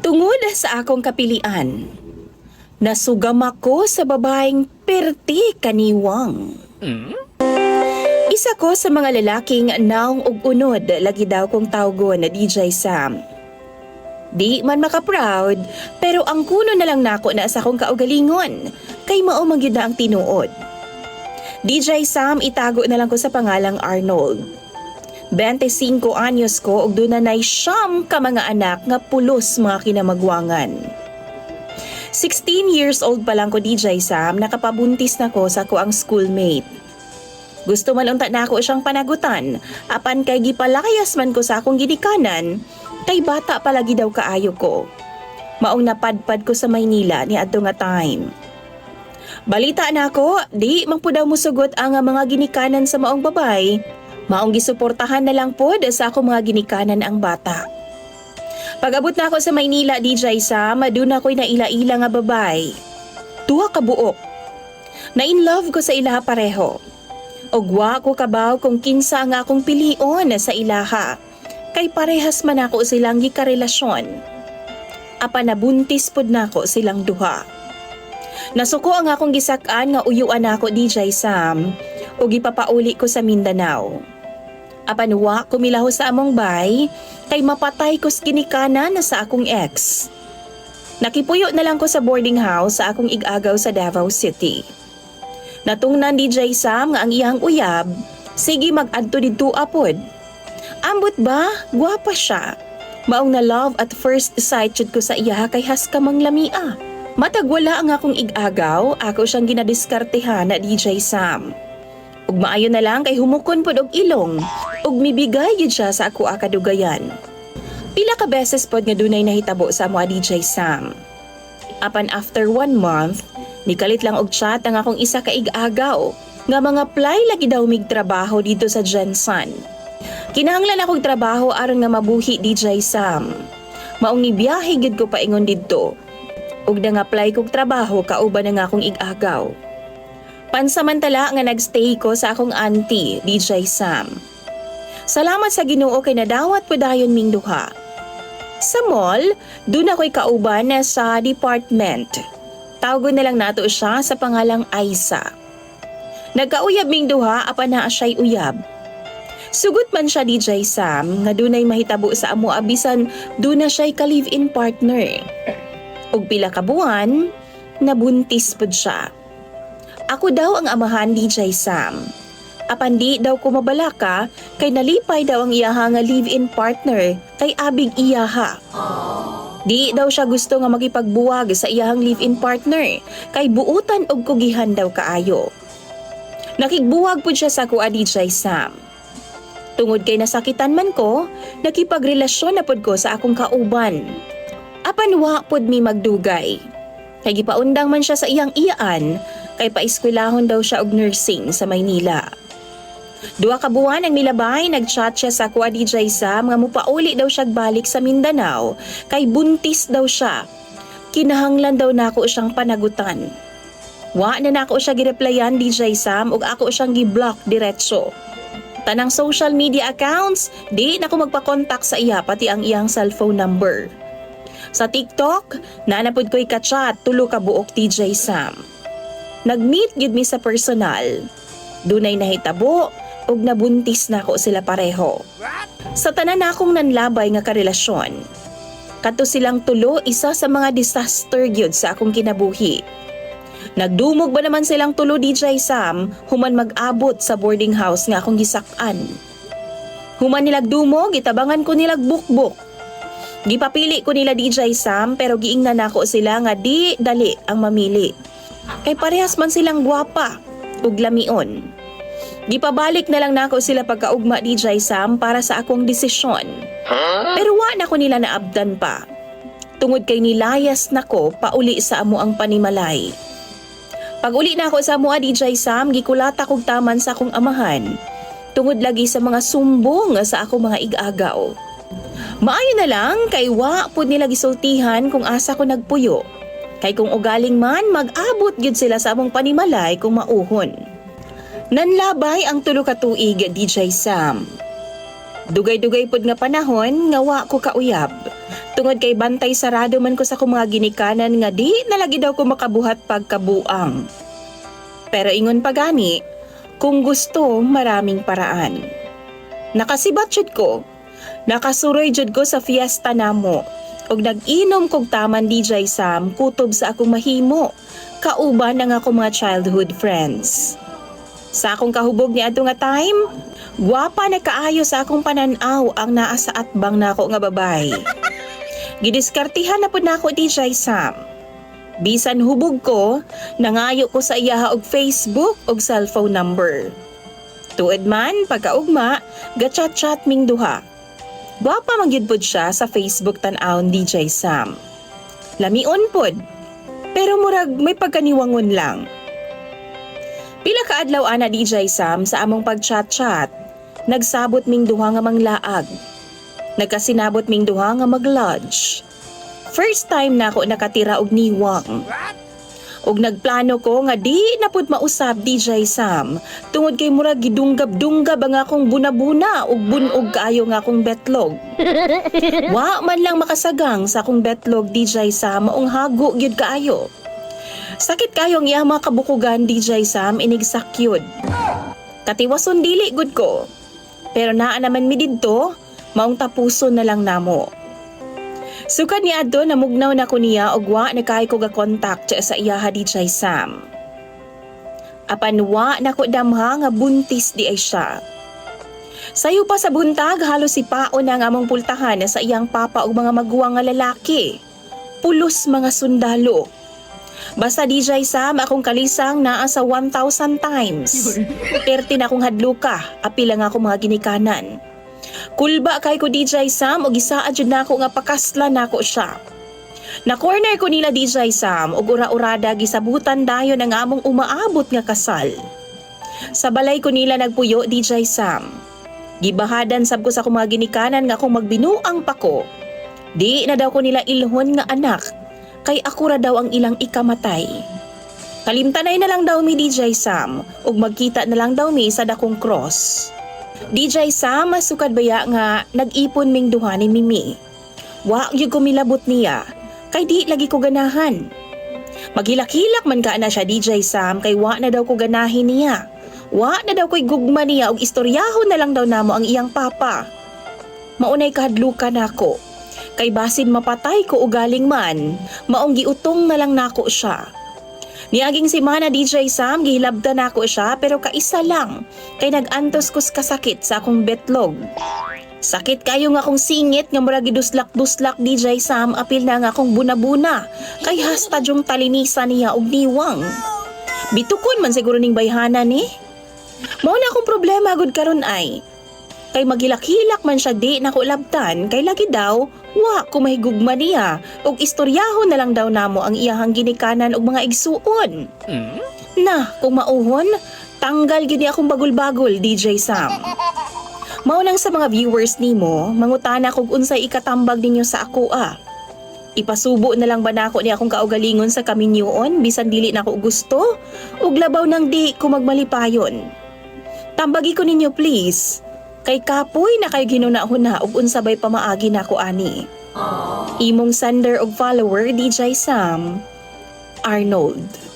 Tungod sa akong kapilian, nasugam ako sa babaeng perti kaniwang. Isa ko sa mga lalaking naong ug unod lagi daw kong tawgon na DJ Sam. Di man maka-proud, pero ang kuno na lang nako na sa akong kaugalingon, kay mao man gyud na ang tinuod. DJ Sam itago na lang ko sa pangalang Arnold. 25 anyos ko ug dunay siyam ka mga anak nga pulos mga kinamagwangan. 16 years old pa lang ko DJ Sam, nakapabuntis na ko sa ko schoolmate. Gusto man unta na ako siyang panagutan, apan kay gipalayas man ko sa akong gidikanan, kay bata palagi daw kaayo ko. Maong napadpad ko sa Maynila ni adto nga time. Balita na ako, di man po daw musugot ang mga ginikanan sa maong babay, maong gisuportahan na lang po sa ako mga ginikanan ang bata. Pag-abot na ako sa Maynila, DJ Sam, maduna ko'y naila-ila nga babay. Tuwa ka buok. Na-in love ko sa ilaha pareho. Ogwa ko kabaw kung kinsa ang akong pilion sa ilaha. Kay parehas man ako silang gikarelasyon. Apa nabuntis pod nako silang duha. Nasuko ang akong gisak-an nga uyuan ako DJ Sam ug ipapauli ko sa Mindanao. Apan wa kumilaho sa among bay kay mapatay ko sa ginikanan na sa akong ex. Nakipuyo na lang ko sa boarding house sa akong igagaw sa Davao City. Natungnan DJ Sam nga ang iyang uyab, sige mag-adto didto apod. Ambot ba? Gwapa siya. Maong na love at first sight jud ko sa iya kay has ka mang lamia. Matag wala ang akong igagaw, ako siyang ginadiskartehan na DJ Sam. Ug maayo na lang kay humukon pod og ilong, ug mibigay gyud siya sa ako akadugayan. Pila ka beses pod nga dunay nahitabo sa mga DJ Sam. Apan after one month, nikalit lang og chat ang akong isa ka igagaw nga mga play lagi daw mig trabaho dito sa Jensen. Kinahanglan akong trabaho aron nga mabuhi DJ Sam. Maong nibiyahe gid ko paingon didto. Ug nang-apply kog trabaho kauban na nga akong igagaw. Pansamantala nga nagstay ko sa akong auntie, DJ Sam. Salamat sa Ginoo kay nadawat po dayon ming duha. Sa mall, doon ako'y kauban na sa department. Tawgon na lang nato siya sa pangalang Aisa. Nagkauyab ming duha apan naa siya'y uyab. Sugot man siya DJ Sam nga dunay mahitabo sa amo abisan doon na siya'y ka-live-in partner. Og pila ka buwan, nabuntis pod siya. Ako daw ang amahan DJ Sam. Apan di daw ko mabalaka kay nalipay daw ang iyaha nga live-in partner kay abig iyaha. Di daw siya gusto nga makipagbuwag sa iyahang live-in partner kay buutan og kugihan daw kaayo. Nakigbuwag pud siya sa kuha DJ Sam. Tungod kay nasakitan man ko, nakipagrelasyon na pud ko sa akong kauban. Apan wa pud mi magdugay. Kay gipaundang man siya sa iyang iyaan, kay paeskwelahon daw siya og nursing sa Maynila. Duha ka buwan ang milabay, nagchat siya sa kuha DJ Sam nga mupauli daw siya balik sa Mindanao kay buntis daw siya. Kinahanglan daw nako siyang panagutan. Wa na nako siya gireplyan DJ Sam ug ako siyang gi-block diretso. Tanang social media accounts, di na ko magpa-contact sa iya pati ang iyang cellphone number. Sa TikTok, nanapod ko'y kachat tulo ka buok TJ Sam. Nag-meet gid mi sa personal. Dunay nahitabo ug nabuntis na ko sila pareho. Sa tanan na akong nanlabay nga karelasyon. Kato silang tulo isa sa mga disaster gyud sa akong kinabuhi. Nagdumog ba naman silang tulo DJ Sam human mag-abot sa boarding house nga akong gisak-an. Human nilag dumog, itabangan ko nilag bukbuk. Gipapili ko nila DJ Sam pero giingnan nako sila nga di dali ang mamili. Kay parehas man silang gwapa ug lamion. Gipabalik na lang nako sila pagkaugma DJ Sam para sa akong desisyon. Pero wa na ko nila naabdan pa. Tungod kay nilayas nako pauli sa amo ang panimalay. Pag uli na ako sa amo DJ Sam, gikulata kog taman sa akong amahan. Tungod lagi sa mga sumbong sa ako mga igagaw. Maayo na lang kay wa pud nila gisultihan kung asa ko nagpuyo. Kay kung ugaling man mag-abot gyud sila sa among panimalay kung mauhon. Nanlabay ang tulo ka tuig DJ Sam. Dugay-dugay pud nga panahon nga wa ko kauyab. Tungod kay bantay sarado man ko sa akong mga ginikanan nga di nalagi daw ko makabuhat pagkabuang. Pero ingon pa gani, kung gusto, maraming paraan. Nakasibat jud ko. Nakasuroy jud ko sa fiesta namo. Og nag-inom kog taman DJ Sam kutob sa akong mahimo. Kauban ng ako mga childhood friends. Sa akong kahubog ni nga time, gwapa na kaayo sa akong pananaw ang naa sa atbang nako nga babay. Gidiskartihan na pud nako DJ Sam. Bisan hubog ko, nangayo ko sa iyaha og Facebook og cellphone number. Tuod man, pagkaugma, gachat-chat ming duha. Gwapa magyud pod siya sa Facebook tan-awon DJ Sam. Lamion pod, pero murag may pagkaniwangon lang. Pila ka adlaw ana DJ Sam sa among pag-chat-chat, nagsabot ming duha nga manglaag. Nagkasinabot ming duha nga mag-lodge. First time na ako nakatira og niwang. Og nagplano ko nga di na pud mausab DJ Sam tungod kay murag gidunggab-dunggab ang akong buna-buna ug bunog kaayo nga akong betlog. Wa man lang makasagang sa akong betlog DJ Sam maong hago gyud kaayo. Sakit kayo ang iya mga kabukugan DJ Sam inig sakyod. Katiwason dili gud ko. Pero naa naman mi didto, maong tapuson na lang namo. Sukad ni Adto namugnaw na ko niya og wa na kay ko ga contact sa iya DJ Sam. Apan wa na ko damha nga buntis di ay siya. Sayo pa sa buntag halos si Pao na nga among pultahan na sa iyang papa og mga maguwang nga lalaki. Pulos mga sundalo. Basta DJ Sam akong kalisang naa sa 1,000 times. Perti na akong hadluka, apila nga akong mga ginikanan. Kulba kay ko DJ Sam og gisaad jud nako nga pakasla nako siya. Na corner ko nila DJ Sam og ura-urada gisabutan dayon ang among umaabot nga kasal. Sa balay ko nila nagpuyo DJ Sam. Gibahadan sab ko sa akong mga ginikanan nga kung magbinuang pa ko. Di na daw ko nila ilhon nga anak kay ako ra daw ang ilang ikamatay. Kalimtanay na lang daw mi DJ Sam ug magkita na lang daw mi sa dakong cross. DJ Sam, masukad baya nga nag-ipon ming duha ni Mimi. Wa gyud ko milabot niya, kay di lagi ko ganahan. Maghilak-hilak man ka na siya DJ Sam kay wa na daw ko ganahin niya. Wa na daw ko'y gugma niya og istoryahon na lang daw namo ang iyang papa. Maunay kahadlukan nako. Kay basin mapatay ko ugaling man, maong giutong na lang nako siya. Niaging si Mana DJ Sam, gihilabda na ako siya pero kaisa lang kay nagantos kus kasakit sa akong betlog. Sakit kayo nga akong singit nga murag giduslak-duslak DJ Sam apil na nga akong buna-buna kay hasta yung talinisan niya og niwang. Bitukon man siguro ning bayhana ni. Mao na akong problema gud karon ay. Kay magilak-hilak man siya di na ko labtan kay lagi daw wa ko mahigugma niya og istoryahon na lang daw namo ang iyahang ginikanan og mga igsuon. Na, kung mauhon, tanggal gini akong bagol-bagol DJ Sam. Mao lang sa mga viewers nimo, mangutana kog unsay ikatambag ninyo sa ako ah. Ipasubo na lang ba nako ni akong kaugalingon sa kaminyoon bisan dili nako gusto ug labaw nang di ko magmalipayon. Tambagi ko ninyo please. Kay kapoy na kay ginunahuna ug unsa bay pamaagi nako ani. Imong sender og follower DJ Sam Arnold.